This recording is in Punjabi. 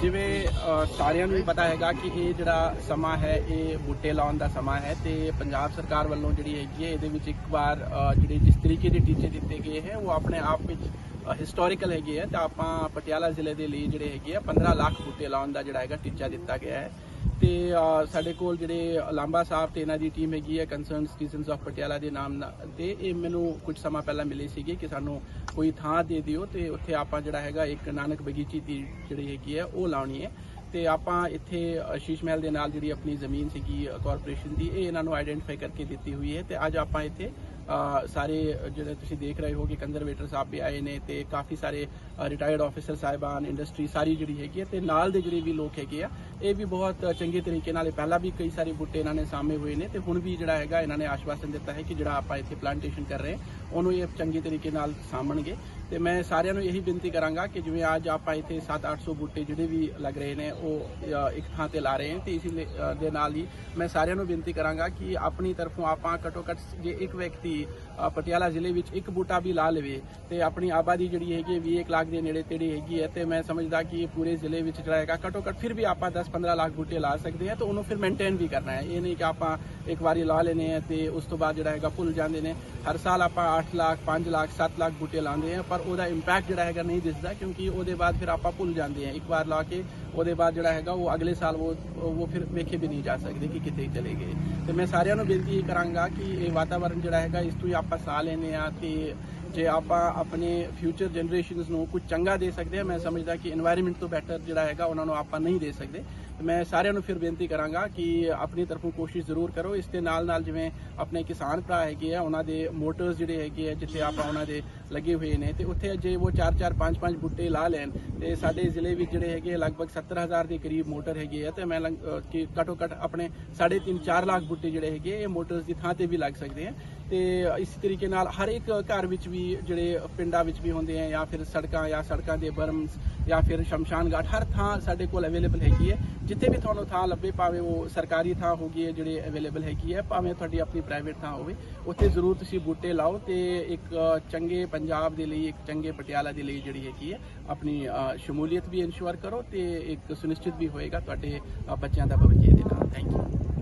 ਜਿਵੇਂ ਸਾਰਿਆਂ ਨੂੰ ਹੀ ਪਤਾ ਹੈਗਾ ਕਿ ਇਹ ਜਿਹੜਾ ਸਮਾਂ ਹੈ, ਇਹ ਬੂਟੇ ਲਾਉਣ ਦਾ ਸਮਾਂ ਹੈ ਤੇ ਪੰਜਾਬ ਸਰਕਾਰ ਵੱਲੋਂ ਜਿਹੜੀ ਹੈਗੀ ਹੈ, ਇਹਦੇ ਵਿੱਚ ਇੱਕ ਵਾਰ ਜਿਹੜੇ ਜਿਸ ਤਰੀਕੇ ਦੇ ਟੀਚੇ ਦਿੱਤੇ ਗਏ ਹੈ, ਉਹ ਆਪਣੇ ਆਪ ਵਿੱਚ ਹਿਸਟੋਰੀਕਲ ਹੈਗੇ ਹੈ। ਤਾਂ ਆਪਾਂ ਪਟਿਆਲਾ ਜ਼ਿਲ੍ਹੇ ਦੇ ਲਈ ਜਿਹੜੇ ਹੈਗੇ ਆ 15 ਲੱਖ ਬੂਟੇ ਲਾਉਣ ਦਾ ਜਿਹੜਾ ਹੈਗਾ ਟੀਚਾ ਦਿੱਤਾ ਗਿਆ ਹੈ। ਤੇ ਸਾਡੇ ਕੋਲ ਜਿਹੜੇ ਲਾਂਬਾ ਸਾਹਿਬ ਤੇ ਇਹਨਾਂ ਦੀ ਟੀਮ ਹੈਗੀ ਹੈ ਕੰਸਰਨ ਸਿਟੀਜ਼ਨਸ ਆਫ ਪਟਿਆਲਾ ਦੇ ਨਾਮ ਤੇ ਇਹ ਮੈਨੂੰ ਕੁਝ ਸਮਾਂ ਪਹਿਲਾਂ ਮਿਲੇ ਸੀਗੇ ਕਿ ਸਾਨੂੰ ਕੋਈ ਥਾਂ ਦੇ ਦਿਓ ਤੇ ਉੱਥੇ ਆਪਾਂ ਜਿਹੜਾ ਹੈਗਾ ਇੱਕ ਨਾਨਕ ਬਗੀਚੀ ਦੀ ਜਿਹੜੀ ਹੈਗੀ ਹੈ, ਉਹ ਲਾਉਣੀ ਹੈ। ਤੇ ਆਪਾਂ ਇੱਥੇ ਅਸ਼ੀਸ਼ ਮਹਿਲ ਦੇ ਨਾਲ ਜਿਹੜੀ ਆਪਣੀ ਜ਼ਮੀਨ ਸੀਗੀ ਕਾਰਪੋਰੇਸ਼ਨ ਦੀ, ਇਹ ਇਹਨਾਂ ਨੂੰ ਆਈਡੈਂਟੀਫਾਈ ਕਰਕੇ ਦਿੱਤੀ ਹੋਈ ਹੈ ਤੇ ਅੱਜ ਆਪਾਂ ਇੱਥੇ ਸਾਰੇ ਜਿਹੜੇ ਤੁਸੀਂ ਦੇਖ ਰਹੇ ਹੋ ਕਿ ਕੰਜ਼ਰਵੇਟਰ ਸਾਹਿਬ ਵੀ ਆਏ ਨੇ ਤੇ ਕਾਫੀ ਸਾਰੇ ਰਿਟਾਇਰਡ ਆਫੀਸਰ ਸਾਹਿਬਾਨ ਇੰਡਸਟਰੀ ਸਾਰੀ ਜਿਹੜੀ ਹੈਗੀ ਹੈ ਤੇ ਨਾਲ ਦੇ ਜਿਹੜੇ ਵੀ ਲੋਕ ਹੈਗੇ ਆ ਇਹ ਵੀ ਬਹੁਤ ਚੰਗੇ ਤਰੀਕੇ ਨਾਲ ਇਹ ਪਹਿਲਾਂ ਵੀ ਕਈ ਸਾਰੇ ਬੂਟੇ ਇਹਨਾਂ ਨੇ ਸਾਹਮਣੇ ਹੋਏ ਨੇ ਤੇ ਹੁਣ ਵੀ ਜਿਹੜਾ ਹੈਗਾ ਇਹਨਾਂ ਨੇ ਆਸ਼ਵਾਸਨ ਦਿੱਤਾ ਹੈ ਕਿ ਜਿਹੜਾ ਆਪਾਂ ਇੱਥੇ ਪਲਾਂਟੇਸ਼ਨ ਕਰ ਰਹੇ ਉਹਨੂੰ ਇਹ ਚੰਗੇ ਤਰੀਕੇ ਨਾਲ ਸਾਂਭਣਗੇ। ਤੇ ਮੈਂ ਸਾਰਿਆਂ ਨੂੰ ਇਹੀ ਬੇਨਤੀ ਕਰਾਂਗਾ ਕਿ ਜਿਵੇਂ ਅੱਜ ਆਪਾਂ ਇੱਥੇ 7-800 ਬੂਟੇ ਜਿਹੜੇ ਵੀ ਲੱਗ ਰਹੇ ਨੇ ਉਹ ਇੱਕ ਥਾਂ ਤੇ ਲਾ ਰਹੇ ਹਾਂ ਤੇ ਇਸੇ ਲਈ, ਦੇ ਨਾਲ ਹੀ ਮੈਂ ਸਾਰਿਆਂ ਨੂੰ ਬੇਨਤੀ ਕਰਾਂਗਾ ਕਿ ਆਪਣੀ ਤਰਫੋਂ ਆਪਾਂ ਘੱਟੋ ਘੱਟ ਜੇ ਇੱਕ ਵਿਅਕਤੀ ਅ, ਪਟਿਆਲਾ ਜ਼ਿਲ੍ਹੇ ਵਿੱਚ ਇੱਕ ਬੂਟਾ ਵੀ ਲਾ ਲਵੇ ਤੇ ਆਪਣੀ ਆਬਾਦੀ ਜਿਹੜੀ ਹੈਗੀ ਹੈ 20 ਲੱਖ ਦੇ ਨੇੜੇ ਤੇੜੇ ਹੈਗੀ ਹੈ ਤੇ ਮੈਂ ਸਮਝਦਾ ਕਿ ਪੂਰੇ ਜ਼ਿਲ੍ਹੇ ਵਿੱਚ ਜਿਹੜਾ ਹੈਗਾ ਘੱਟੋ ਘੱਟ ਫਿਰ ਵੀ ਆਪਾਂ 10-15 ਲੱਖ ਬੂਟੇ ਲਾ ਸਕਦੇ ਹਾਂ ਤੇ ਉਹਨੂੰ ਫਿਰ ਮੇਨਟੇਨ ਵੀ ਕਰਨਾ ਹੈ। ਇਹ ਨਹੀਂ ਕਿ ਆਪਾਂ ਇੱਕ ਵਾਰੀ ਲਾ ਲੈਨੇ ਆ ਤੇ ਉਸ ਤੋਂ ਬਾਅਦ ਜਿਹੜਾ ਹੈਗਾ ਭੁੱਲ ਜਾਂਦੇ ਨੇ। ਹਰ ਸਾਲ ਆਪਾਂ 8 ਲੱਖ 5 ਲੱਖ 7 ਲੱਖ ਬੂਟੇ ਲਾਉਂਦੇ ਆ ਪਰ ਉਹਦਾ ਇੰਪੈਕਟ ਜਿਹੜਾ ਹੈਗਾ ਨਹੀਂ ਦਿਸਦਾ ਕਿਉਂਕਿ ਉਹਦੇ ਬਾਅਦ ਫਿਰ ਆਪਾਂ ਭੁੱਲ ਜਾਂਦੇ ਆ ਇੱਕ ਵਾਰ ਲਾ ਕੇ ਉਹਦੇ ਬਾਅਦ ਜਿਹੜਾ ਹੈਗਾ ਉਹ ਅਗਲੇ ਸਾਲ ਉਹ ਉਹ ਫਿਰ ਵੇਖੇ ਵੀ ਨਹੀਂ ਜਾ ਸਕਦੇ ਕਿ ਕਿੱਥੇ ਚਲੇ ਗਏ। ਤੇ ਮੈਂ ਸਾਰਿਆਂ ਨੂੰ ਬੇਨਤੀ ਕਰਾਂਗਾ ਕਿ ਇਹ ਵਾਤਾਵਰਣ ਜਿਹੜਾ ਹੈਗਾ ਇਸ ਤੋਂ ਹੀ ਆਪਾਂ ਸਾਹ ਲੈਨੇ ਆ ਤੇ ਜੇ ਆਪਾਂ ਆਪਣੇ ਫਿਊਚਰ ਜਨਰੇਸ਼ਨਸ ਨੂੰ ਕੁਝ ਚੰਗਾ ਦੇ ਸਕਦੇ ਆ ਮੈਂ ਸਮਝਦਾ ਕਿ এনवायरमेंट ਤੋਂ ਬੈਟਰ ਜਿਹੜਾ ਹੈਗਾ ਉਹਨਾਂ ਨੂੰ ਆਪਾਂ ਨਹੀਂ ਦੇ ਸਕਦੇ। ਮੈਂ ਸਾਰਿਆਂ ਨੂੰ ਫਿਰ ਬੇਨਤੀ ਕਰਾਂਗਾ ਕਿ ਆਪਣੀ ਤਰਫੋਂ ਕੋਸ਼ਿਸ਼ ਜ਼ਰੂਰ ਕਰੋ। ਇਸ ਦੇ ਨਾਲ ਨਾਲ ਜਿਵੇਂ ਆਪਣੇ ਕਿਸਾਨ ਭਰਾ ਹੈਗੇ ਆ, ਉਹਨਾਂ ਦੇ ਮੋਟਰਸ ਜਿਹੜੇ ਹੈਗੇ ਆ, ਜਿੱਥੇ ਆਪਾਂ ਉਹਨਾਂ ਦੇ ਲੱਗੇ ਹੋਏ ਨੇ, ਤੇ ਉੱਥੇ ਜੇ ਉਹ 4-4 5-5 ਬੁੱਟੇ ਲਾ ਲੈਣ, ਤੇ ਸਾਡੇ ਜ਼ਿਲ੍ਹੇ ਵਿੱਚ ਜਿਹੜੇ ਹੈਗੇ ਆ, ਲਗਭਗ 70000 ਦੇ ਕਰੀਬ ਮੋਟਰ ਹੈਗੇ ਆ, ਤੇ ਮੈਂ ਕਿ ਘਟੋ ਘਟ ਆਪਣੇ 3.5 4 ਲੱਖ ਬੁੱਟੇ ਜਿਹੜੇ ਹੈਗੇ ਇਹ ਮੋਟਰਸ ਦੀ ਥਾਂ ਤੇ ਵੀ ਲੱਗ ਸਕਦੇ ਆ। ਤੇ ਇਸ ਤਰੀਕੇ ਨਾਲ ਹਰ ਇੱਕ ਘਰ ਵਿੱਚ ਵੀ ਜਿਹੜੇ ਪਿੰਡਾਂ ਵਿੱਚ ਵੀ ਹੁੰਦੇ ਆ ਜਾਂ ਫਿਰ ਸੜਕਾਂ ਜਾਂ ਸੜਕਾਂ ਦੇ ਬਰਮਸ ਜਾਂ ਫਿਰ ਸ਼ਮਸ਼ਾਨ ਘਾਟ, ਹਰ ਥਾਂ ਸਾਡੇ ਕੋਲ ਅਵੇਲੇਬਲ ਹੈਗੀ ਹੈ। ਜਿੱਥੇ ਵੀ ਤੁਹਾਨੂੰ ਥਾਂ ਲੱਭੇ, ਭਾਵੇਂ ਉਹ ਸਰਕਾਰੀ ਥਾਂ ਹੋਗੀ ਹੈ, ਜਿਹੜੇ ਅਵੇਲੇਬਲ ਹੈਗੀ ਹੈ, ਭਾਵੇਂ ਤੁਹਾਡੀ ਆਪਣੀ ਪ੍ਰਾਈਵੇਟ ਥਾਂ ਹੋਵੇ, ਉੱਥੇ ਜ਼ਰੂਰ ਤੁਸੀਂ ਬੂਟੇ ਲਾਓ ਤੇ ਇੱਕ ਚੰਗੇ ਪੰਜਾਬ ਦੇ ਲਈ, ਇੱਕ ਚੰਗੇ ਪਟਿਆਲਾ ਦੇ ਲਈ ਜਿਹੜੀ ਹੈਗੀ ਹੈ, ਆਪਣੀ ਸ਼ਮੂਲੀਅਤ ਵੀ ਇਨਸ਼ੋਰ ਕਰੋ ਤੇ ਇੱਕ ਸੁਨਿਸ਼ਚਿਤ ਵੀ ਹੋਏਗਾ ਤੁਹਾਡੇ ਬੱਚਿਆਂ ਦਾ ਭਵਿੱਖ ਦੇ ਨਾਲ। Thank you